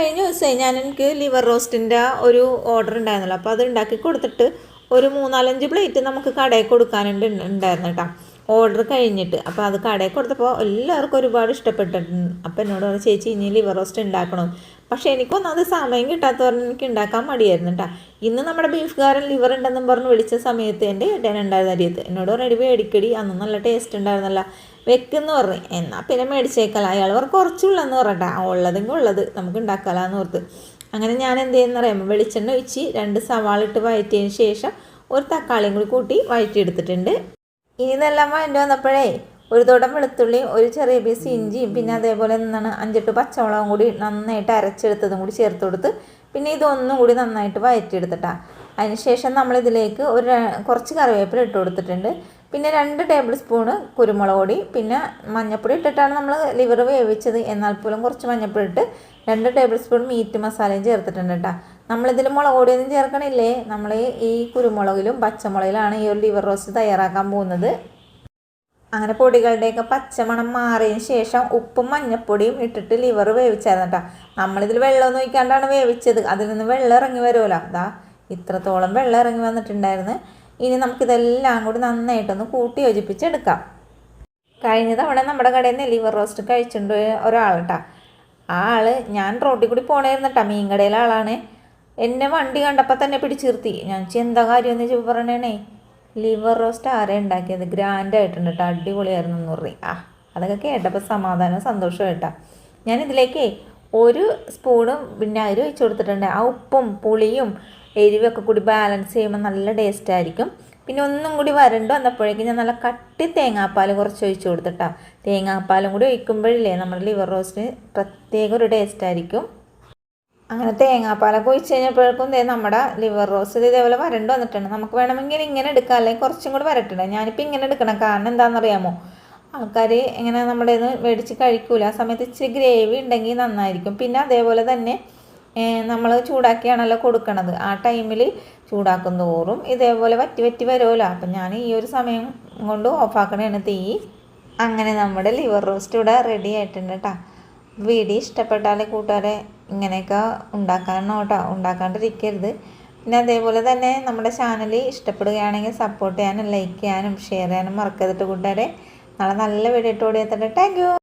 കഴിഞ്ഞ ദിവസമേ ഞാൻ എനിക്ക് ലിവർ റോസ്റ്റിന്റെ ഒരു ഓർഡർ ഉണ്ടായിരുന്നല്ലോ. അപ്പോൾ അത് ഉണ്ടാക്കി കൊടുത്തിട്ട് ഒരു മൂന്നാലഞ്ച് പ്ലേറ്റ് നമുക്ക് കടയിൽ കൊടുക്കാനുണ്ട് ഉണ്ടായിരുന്നു കേട്ടോ ഓർഡർ കഴിഞ്ഞിട്ട്. അപ്പോൾ അത് കടയിൽ കൊടുത്തപ്പോൾ എല്ലാവർക്കും ഒരുപാട് ഇഷ്ടപ്പെട്ടിട്ടുണ്ട്. അപ്പോൾ എന്നോട് പറഞ്ഞു ചേച്ചി ഇനി ലിവർ റോസ്റ്റ് ഉണ്ടാക്കണം. പക്ഷേ എനിക്കൊന്നും അത് സമയം കിട്ടാത്ത പറഞ്ഞ് എനിക്ക് ഉണ്ടാക്കാൻ മടിയായിരുന്നു കേട്ടോ ഇന്ന് നമ്മുടെ ബീഫുകാരൻ ലിവർ ഉണ്ടെന്നും പറഞ്ഞ് വിളിച്ച സമയത്ത് എന്റെ ഏട്ടൻ ഉണ്ടായിരുന്ന അരിയത്ത്. എന്നോട് പറഞ്ഞു മേടിക്കടി. അന്ന് നല്ല ടേസ്റ്റ് ഉണ്ടായിരുന്നല്ല. വെക്കെന്ന് പറഞ്ഞു. എന്നാൽ പിന്നെ മേടിച്ചേക്കല. അയാൾ പറഞ്ഞു കുറച്ചുള്ളെന്ന് പറഞ്ഞിട്ടാ ഉള്ളതെങ്കിൽ ഉള്ളത് നമുക്ക് ഉണ്ടാക്കാമെന്ന് ഓർത്ത്. അങ്ങനെ ഞാൻ എന്ത് ചെയ്യുന്ന പറയുമ്പോൾ വെളിച്ചെണ്ണ ഒഴിച്ച് രണ്ട് സവാള ഇട്ട് ശേഷം ഒരു തക്കാളിയും കൂടി കൂട്ടി വഴറ്റിയെടുത്തിട്ടുണ്ട്. ഇനി ഇതെല്ലാം എന്റെ വന്നപ്പോഴേ ഒരു തോടം വെളുത്തുള്ളിയും ഒരു ചെറിയ പീസ് ഇഞ്ചിയും പിന്നെ അതേപോലെ നിന്നാണ് അഞ്ചെട്ട് പച്ചമുളകും കൂടി നന്നായിട്ട് അരച്ചെടുത്തതും കൂടി ചേർത്ത് കൊടുത്ത് പിന്നെ ഇതൊന്നും കൂടി നന്നായിട്ട് വഴറ്റിയെടുത്തിട്ടാ അതിനുശേഷം നമ്മളിതിലേക്ക് ഒരു കുറച്ച് കറിവേപ്പില ഇട്ട് കൊടുത്തിട്ടുണ്ട്. പിന്നെ രണ്ട് ടേബിൾ സ്പൂണ് കുരുമുളക് പൊടി പിന്നെ മഞ്ഞൾപ്പൊടി ഇട്ടിട്ടാണ് നമ്മൾ ലിവർ വേവിച്ചത്. എന്നാൽ പോലും കുറച്ച് മഞ്ഞൾപ്പൊടി ഇട്ട് രണ്ട് ടേബിൾ സ്പൂൺ മീറ്റ് മസാലയും ചേർത്തിട്ടുണ്ട് കേട്ടോ നമ്മളിതിൽ മുളക് പൊടിയൊന്നും ചേർക്കണില്ലേ? നമ്മൾ ഈ കുരുമുളകിലും പച്ചമുളകിലാണ് ഈ ഒരു ലിവർ റോസ്റ്റ് തയ്യാറാക്കാൻ പോകുന്നത്. അങ്ങനെ പൊടികളുടെയൊക്കെ പച്ചമണം മാറിയതിന് ശേഷം ഉപ്പും മഞ്ഞപ്പൊടിയും ഇട്ടിട്ട് ലിവർ വേവിച്ചായിരുന്നു കേട്ടോ. നമ്മളിതിൽ വെള്ളമൊന്നും ഒഴിക്കാണ്ടാണ് വേവിച്ചത്. അതിൽ നിന്ന് വെള്ളം ഇറങ്ങി വരുമല്ലോ. അതാ ഇത്രത്തോളം വെള്ളം ഇറങ്ങി വന്നിട്ടുണ്ടായിരുന്നു. ഇനി നമുക്കിതെല്ലാം കൂടി നന്നായിട്ടൊന്ന് കൂട്ടി യോജിപ്പിച്ചെടുക്കാം. കഴിഞ്ഞ തവണ നമ്മുടെ കടയിൽ നിന്ന് ലിവർ റോസ്റ്റ് കഴിച്ചിട്ടുണ്ട് ഒരാൾ കേട്ടോ. ആ ആൾ ഞാൻ റോട്ടിൽ കൂടി പോണായിരുന്നു കേട്ടോ. മീൻ കടയിലെ ആളാണ്. എന്നെ വണ്ടി കണ്ടപ്പോൾ തന്നെ പിടിച്ചു നിർത്തി ഞാൻ എന്താ കാര്യം എന്ന് ചോദിച്ചു പറയണേ ലിവർ റോസ്റ്റ് ആരെ ഉണ്ടാക്കിയത്? ഗ്രാൻഡ് ആയിട്ടുണ്ട് കേട്ടോ അടിപൊളിയായിരുന്നു പറയും ആ അതൊക്കെ കേട്ടപ്പോൾ സമാധാനം സന്തോഷം കേട്ടോ ഞാൻ ഇതിലേക്ക് ഒരു സ്പൂണ് വിനാഗിരി വെച്ച് കൊടുത്തിട്ടുണ്ട്. ആ ഉപ്പും പുളിയും എരിവൊക്കെ കൂടി ബാലൻസ് ചെയ്യുമ്പോൾ നല്ല ടേസ്റ്റ് ആയിരിക്കും. പിന്നെ ഒന്നും കൂടി വരണ്ട് വന്നപ്പോഴേക്കും ഞാൻ നല്ല കട്ടി തേങ്ങാപ്പാൽ കുറച്ച് ഒഴിച്ചു കൊടുത്തിട്ടാ. തേങ്ങാപ്പാലും കൂടി ഒഴിക്കുമ്പോഴില്ലേ നമ്മുടെ ലിവർ റോസ്റ്റിന് പ്രത്യേക ഒരു ടേസ്റ്റ് ആയിരിക്കും. അങ്ങനെ തേങ്ങാപ്പാലൊക്കെ ഒഴിച്ച് കഴിഞ്ഞപ്പോഴേക്കും ദേ നമ്മുടെ ലിവർ റോസ്റ്റ് ഇതേപോലെ വരണ്ട് വന്നിട്ടുണ്ട്. നമുക്ക് വേണമെങ്കിൽ ഇങ്ങനെ എടുക്കാം. അല്ലെങ്കിൽ കുറച്ചും കൂടി വരട്ടുണ്ട് ഞാനിപ്പോൾ ഇങ്ങനെ എടുക്കണം. കാരണം എന്താണെന്നറിയാമോ? ആൾക്കാർ ഇങ്ങനെ നമ്മുടെ ഇത് മേടിച്ച് കഴിക്കൂല. ആ സമയത്ത് ഇച്ചിരി ഗ്രേവി ഉണ്ടെങ്കിൽ നന്നായിരിക്കും. പിന്നെ അതേപോലെ തന്നെ നമ്മൾ ചൂടാക്കിയാണല്ലോ കൊടുക്കണത്. ആ ടൈമിൽ ചൂടാക്കും തോറും ഇതേപോലെ വറ്റി വറ്റി വരുമല്ലോ അപ്പം ഞാൻ ഈ ഒരു സമയം കൊണ്ട് ഓഫാക്കണതാണ് തീ. അങ്ങനെ നമ്മുടെ ലിവർ റോസ്റ്റ് ഇവിടെ റെഡി ആയിട്ടുണ്ട് കേട്ടോ വീഡിയോ ഇഷ്ടപ്പെട്ടാൽ കൂട്ടുകാരെ ഇങ്ങനെയൊക്കെ ഉണ്ടാക്കാനോ കേട്ടോ ഉണ്ടാക്കാണ്ടിരിക്കരുത്. പിന്നെ അതേപോലെ തന്നെ നമ്മുടെ ചാനൽ ഇഷ്ടപ്പെടുകയാണെങ്കിൽ സപ്പോർട്ട് ചെയ്യാനും ലൈക്ക് ചെയ്യാനും ഷെയർ ചെയ്യാനും മറക്കരുത് കൂട്ടുകാരെ. നാളെ നല്ല വീഡിയോ ഇട്ട് ഓടിയെത്തട്ടെ. താങ്ക്